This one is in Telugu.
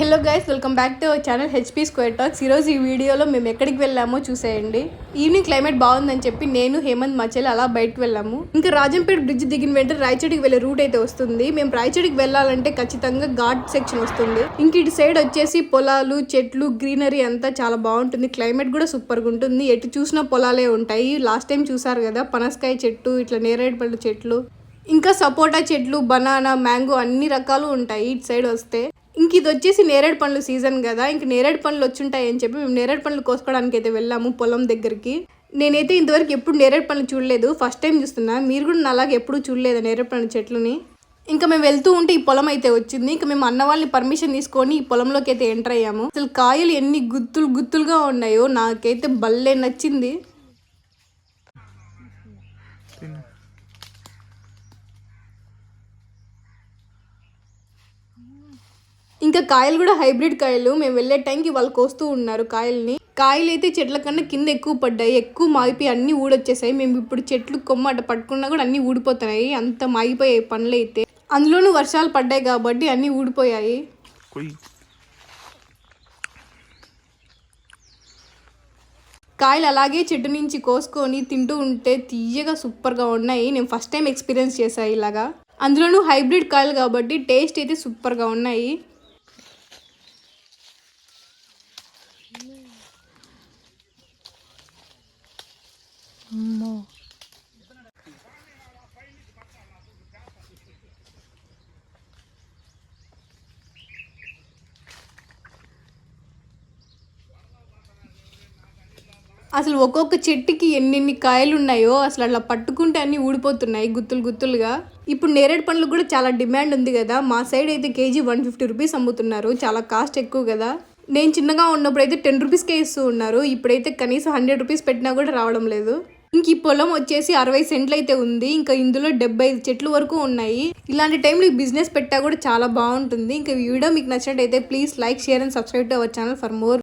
Hello guys welcome back to our channel HP square talks ఈరోజు ఈ వీడియోలో మేము ఎక్కడికి వెళ్ళామో చూసేయండి. ఈవినింగ్ క్లైమేట్ బాగుందని చెప్పి నేను హేమంత్ మా అలా బయటకు వెళ్ళాము. ఇంకా రాజంపేట బ్రిడ్జ్ దిగిన వెంటనే రాయచడికి వెళ్ళే రూట్ అయితే వస్తుంది. మేము రాయచడికి వెళ్ళాలంటే ఖచ్చితంగా ఘాట్ సెక్షన్ వస్తుంది. ఇంక ఇటు సైడ్ వచ్చేసి పొలాలు చెట్లు గ్రీనరీ అంతా చాలా బాగుంటుంది. క్లైమేట్ కూడా సూపర్గా ఉంటుంది. ఎటు చూసినా పొలాలే ఉంటాయి. లాస్ట్ టైం చూసారు కదా పనసకాయ చెట్టు ఇట్లా నేరేడు పళ్ళు చెట్లు. ఇంకా సపోటా చెట్లు బనానా మ్యాంగో అన్ని రకాలు ఉంటాయి ఇటు సైడ్ వస్తే. ఇంక ఇది వచ్చేసి నేరేడు పండ్లు సీజన్ కదా ఇంక నేరేడు పండ్లు వచ్చుంటాయి చెప్పి మేము నేరేడు పండ్లు కోసుకోవడానికి అయితే వెళ్ళాము పొలం దగ్గరికి. నేనైతే ఇంతవరకు ఎప్పుడు నేరేడు పండ్లు చూడలేదు. ఫస్ట్ టైం చూస్తున్నా. మీరు కూడా నాలాగా ఎప్పుడు చూడలేదు నేరేడు పండ్ల చెట్లని. ఇంకా మేము వెళ్తూ ఉంటే ఈ పొలం అయితే వచ్చింది. ఇంకా మేము అన్న వాళ్ళని పర్మిషన్ తీసుకొని ఈ పొలంలోకి అయితే ఎంటర్ అయ్యాము. అసలు కాయలు ఎన్ని గుత్తులు గుత్తులుగా ఉన్నాయో నాకైతే భలే నచ్చింది. ఇంకా కాయలు కూడా హైబ్రిడ్ కాయలు. మేము వెళ్ళే టైంకి వాళ్ళు కోస్తూ ఉన్నారు కాయల్ని. కాయలు అయితే చెట్ల కన్నా కింద ఎక్కువ పడ్డాయి. ఎక్కువ మాగిపోయి అన్ని ఊడొచ్చేసాయి. మేము ఇప్పుడు చెట్లు కొమ్మ అట్ట పట్టుకున్నా కూడా అన్ని ఊడిపోతున్నాయి. అంత మాగిపోయాయి పండ్లు అయితే అందులోనూ వర్షాలు పడ్డాయి కాబట్టి అన్ని ఊడిపోయాయి. కాయలు అలాగే చెట్టు నుంచి కోసుకొని తింటూ ఉంటే తీయగా సూపర్గా ఉన్నాయి. నేను ఫస్ట్ టైం ఎక్స్పీరియన్స్ చేశాను ఇలాగా. అందులోనూ హైబ్రిడ్ కాయలు కాబట్టి టేస్ట్ అయితే సూపర్గా ఉన్నాయి. అసలు ఒక్కొక్క చెట్టుకి ఎన్నెన్ని కాయలు ఉన్నాయో అసలు అట్లా పట్టుకుంటే అన్ని ఊడిపోతున్నాయి గుత్తులు గుత్తులుగా. ఇప్పుడు నేరేడు పండ్లు కూడా చాలా డిమాండ్ ఉంది కదా. మా సైడ్ అయితే కేజీ వన్ ఫిఫ్టీ రూపీస్ అమ్ముతున్నారు. చాలా కాస్ట్ ఎక్కువ కదా. నేను చిన్నగా ఉన్నప్పుడు అయితే టెన్ రూపీస్కే ఇస్తూ ఉన్నారు. ఇప్పుడైతే కనీసం హండ్రెడ్ రూపీస్ పెట్టినా కూడా రావడం లేదు. ఇంక ఈ పొలం వచ్చేసి అరవై సెంట్లు అయితే ఉంది. ఇంకా ఇందులో డెబ్బై ఐదు చెట్లు వరకు ఉన్నాయి. ఇలాంటి టైంలో బిజినెస్ పెట్టా కూడా చాలా బాగుంటుంది. ఇంకా వీడియో మీకు నచ్చినట్టయితే please like share and subscribe to our channel for more